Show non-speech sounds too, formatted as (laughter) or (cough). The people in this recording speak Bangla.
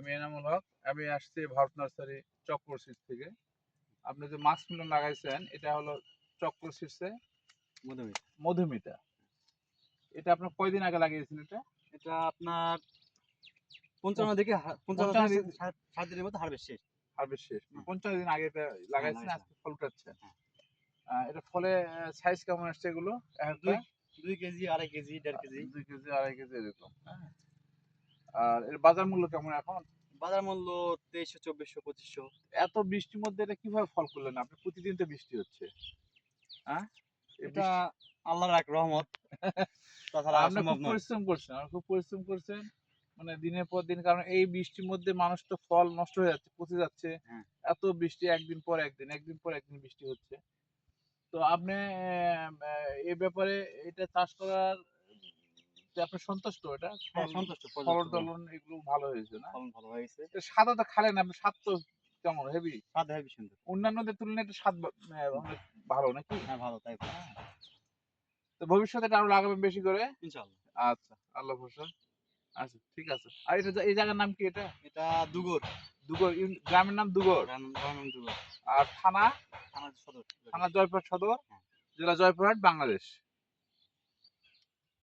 আমি এনামুল হক আমি আসছি ভারত নার্সারি চক্র সিডস থেকে। আপনি যে মাছ মিলন লাগাইছেন এটা হলো চক্র সিডসে মধুমিতা। মধুমিতা। এটা আপনার কয়দিন আগে লাগিয়েছিলেন এটা? এটা আপনার পঞ্চান্ন থেকে পঞ্চান্ন পঞ্চান্ন ষাট দিনের মধ্যে হারভেস্ট শেষ। হারভেস্ট শেষ। হুম। পঞ্চাশ দিন আগে এটা লাগাইছেন আজকে ফল উঠাচ্ছে হ্যাঁ। এটা ফলে সাইজ কেমন আসছে এগুলো? দুই দুই কেজি আড়াই কেজি দেড় কেজি। দুই কেজি আড়াই কেজি এরকম। হ্যাঁ। আর এর বাজার মূল্য কেমন এখন? বাজার মূল্য তেইশশো চব্বিশশো পঁচিশশো। এত বৃষ্টির মধ্যে এটা কীভাবে ফল করলেন আপনি? প্রতিদিন তো বৃষ্টি হচ্ছে। হ্যাঁ এটা আল্লাহর এক রহমত। (laughs) তাছাড়া আপনি খুব পরিশ্রম করছেন আপনি খুব পরিশ্রম করছেন মানে দিনের পর দিন কারণ এই বৃষ্টির মধ্যে মানুষ তো ফল নষ্ট হয়ে যাচ্ছে পচে যাচ্ছে। হ্যাঁ। এত বৃষ্টি একদিন পর একদিন একদিন পর একদিন বৃষ্টি হচ্ছে। তো আপনি এই ব্যাপারে এটা চাষ করার আপনি সন্তুষ্ট এটা? হ্যাঁ, সন্তুষ্ট ফলন টলন এগুলো ভালো হয়েছে না? ফলন ভালো হয়েছে। সাদা তো খালেন আপনি স্বাদ তো কেমন? হেভি স্বাদ হেবি সুন্দর। অন্যান্যদের তুলনায় এটা স্বাদ অনেক ভালো নাকি? হ্যাঁ ভালো তাই তো। তো ভবিষ্যতে এটা আরও লাগাবেন বেশি করে? ইনশাআল্লাহ। আচ্ছা আল্লাহ ভরসা। আচ্ছা ঠিক আছে। আর এটা এই জায়গার নাম কি এটা? এটা দুগর। দুগর গ্রামের নাম দুগর? গ্রামের দুগর। আর থানা? থানা সদর। থানা জয়পুরহাট সদর? হ্যাঁ। জেলা জয়পুরহাট বাংলাদেশ।